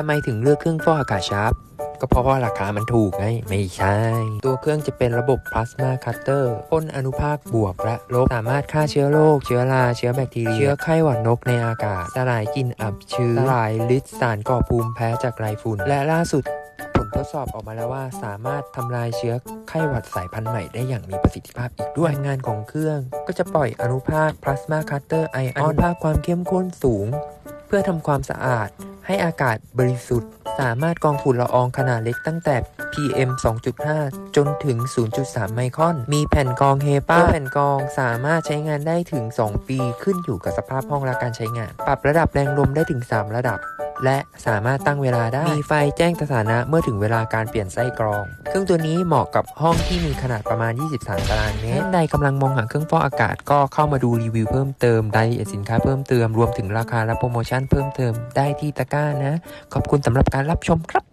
ทำไมถึงเลือกเครื่องฟอกอากาศชาร์ปก็เพราะว่าราคามันถูกไง ไม่ใช่ ตัวเครื่องจะเป็นระบบพลาสมาคัตเตอร์พ่นอนุภาคบวกและลบ สามารถฆ่าเชื้อโรค เชื้อรา เชื้อแบคทีเรีย เชื้อไข้หวัดนกในอากาศ สลายกลิ่นอับชื้นสลายฤทธิ์สารก่อภูมิแพ้จากไรฝุ่น และล่าสุดผลทดสอบออกมาแล้วว่าสามารถทำลายเชื้อไข้หวัดสายพันธุ์ใหม่ได้อย่างมีประสิทธิภาพอีกด้วยงานของเครื่อง ก็จะปล่อยอนุภาคพลาสมาคัตเตอร์ไอออนอนุภาคความเข้มข้นสูง เพื่อทำความสะอาด ให้อากาศบริสุทธิ์ สามารถกรองฝุ่นละอองขนาดเล็กตั้งแต่ PM 2.5 จนถึง 0.3 ไมครอน มีแผ่นกรองเฮปาแผ่นกรองสามารถใช้งานได้ถึง 2 ปีขึ้นอยู่กับสภาพห้องและการใช้งาน ปรับระดับแรงลมได้ถึง 3 ระดับ และสามารถตั้งเวลาได้ มีไฟแจ้งสถานะเมื่อถึงเวลาการเปลี่ยนไส้กรอง เครื่องตัวนี้เหมาะกับห้องที่มีขนาดประมาณ 23 ตารางเมตรท่านใดกำลังมองหาเครื่องฟอกอากาศก็เข้ามาดูรีวิวเพิ่มเติมรายละเอียดสินค้าเพิ่มเติม รวมถึงราคาและโปรโมชั่นเพิ่มเติมได้ที่ตะกร้านะ ขอบคุณสำหรับการรับชมครับ